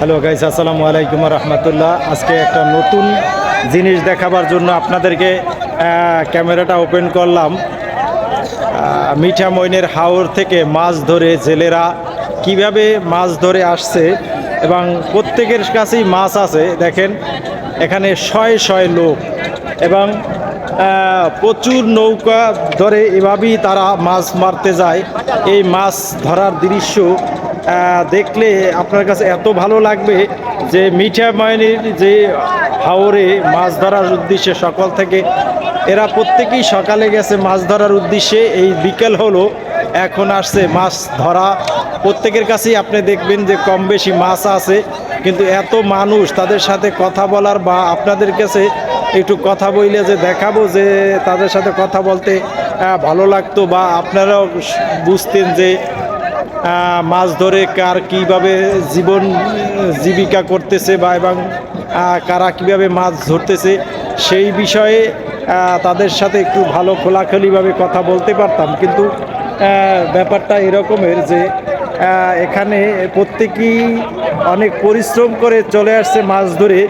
Hello guys আসসালামু আলাইকুম রহমতুল্লাহ আজকে একটা নতুন জিনিস দেখাবার জন্য আপনাদেরকে ক্যামেরাটা ওপেন করলাম। মিঠা মইনের হাওর থেকে মাছ ধরে জেলেরা কীভাবে মাছ ধরে আসছে এবং প্রত্যেকের কাছেই মাছ আছে। দেখেন, এখানে শয়ে শয়ে লোক এবং প্রচুর নৌকা ধরে এভাবেই তারা মাছ মারতে যায়। এই মাছ ধরার দৃশ্য দেখলে আপনার কাছে এত ভালো লাগবে যে মিঠা মাইনের যে হাওরে মাছ ধরার উদ্দেশ্যে সকাল থেকে, এরা প্রত্যেকেই সকালে গেছে মাছ ধরার উদ্দেশ্যে। এই বিকেল হলো, এখন আসছে মাছ ধরা। প্রত্যেকের কাছেই আপনি দেখবেন যে কম বেশি মাছ আছে, কিন্তু এত মানুষ তাদের সাথে কথা বলার বা আপনাদের কাছে একটু কথা বইলে যে দেখাবো যে তাদের সাথে কথা বলতে ভালো লাগতো বা আপনারাও বুঝতেন যে মাছ ধরে কার কীভাবে জীবন, জীবিকা করতেছে বা এবং কারা কীভাবে মাছ ধরতেছে, সেই বিষয়ে তাদের সাথে একটু ভালো খোলাখুলিভাবে কথা বলতে পারতাম। কিন্তু ব্যাপারটা এরকমের যে এখানে প্রত্যেকেই অনেক পরিশ্রম করে চলে আসছে মাছ ধরে।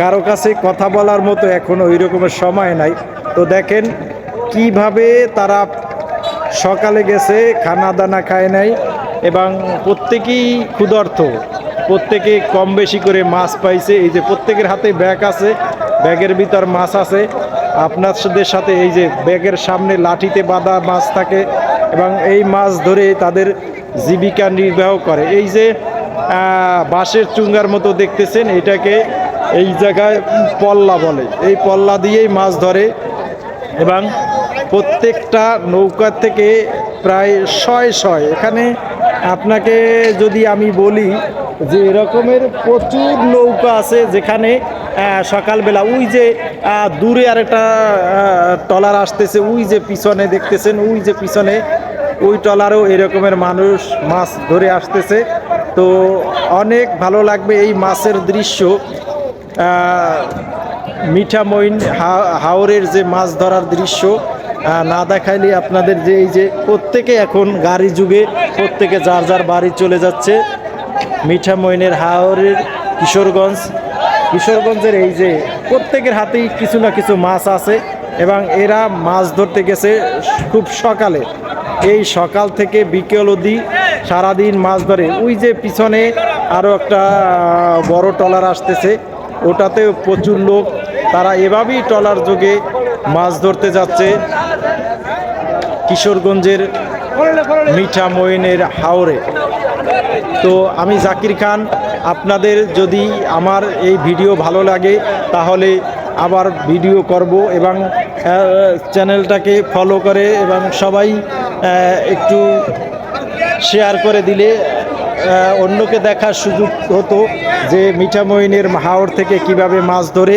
কারও কাছে কথা বলার মতো এখনও ওই রকমের সময় নাই। তো দেখেন কীভাবে তারা সকালে গেছে খানা দানা খায় নাই এবং প্রত্যেকেই ক্ষুধার্ত। প্রত্যেকে কম বেশি করে মাছ পাইছে। এই যে প্রত্যেকের হাতে ব্যাগ আছে, ব্যাগের ভিতর মাছ আছে। আপনাদের সাথে এই যে ব্যাগের সামনে লাঠিতে বাঁধা মাছ থাকে এবং এই মাছ ধরে তাদের জীবিকা নির্বাহ করে। এই যে বাঁশের চুঙ্গার মতো দেখতেছেন, এটাকে এই জায়গায় পল্লা বলে। এই পল্লা দিয়েই মাছ ধরে এবং প্রত্যেকটা নৌকা থেকে প্রায় শয় শয় এখানে আপনাকে যদি আমি বলি যে এরকমের প্রচুর নৌকা আছে যেখানে সকালবেলা ওই যে দূরে আরেকটা টলার আসতেছে ওই যে পিছনে দেখতেছেন ওই যে পিছনে ওই টলারও এরকমের মানুষ মাছ ধরে আসতেছে। তো অনেক ভালো লাগবে এই মাছের দৃশ্য। আহ, মিঠা মইন হা- হাওরের যে মাছ ধরার দৃশ্য। না দেখাইলে আপনাদের যে এই যে প্রত্যেকে এখন গাড়ি যুগে প্রত্যেকে যার যার বাড়ি চলে যাচ্ছে। মিঠা মইনের হাওরের কিশোরগঞ্জ। কিশোরগঞ্জের এই যে প্রত্যেকের হাতেই কিছু না কিছু মাছ আছে এবং এরা মাছ ধরতে গেছে খুব সকালে। এই সকাল থেকে বিকেল অবধি সারাদিন মাছ ধরে। ওই যে পিছনে আরও একটা বড় ট্রলার আসতেছে। ওটাতেও প্রচুর লোক। তারা এভাবেই ট্রলার যোগে মাছ ধরতে যাচ্ছে। কিশোরগঞ্জের মিঠা মইনের হাওরে। তো আমি জাকির খান, আপনাদের যদি আমার এই ভিডিও ভালো লাগে, তাহলে আবার ভিডিও করব এবং চ্যানেলটাকে ফলো করে এবং সবাই একটু শেয়ার করে দিলে অন্যকে দেখার সুযোগ হতো যে মিঠা মইনের হাওর থেকে কীভাবে মাছ ধরে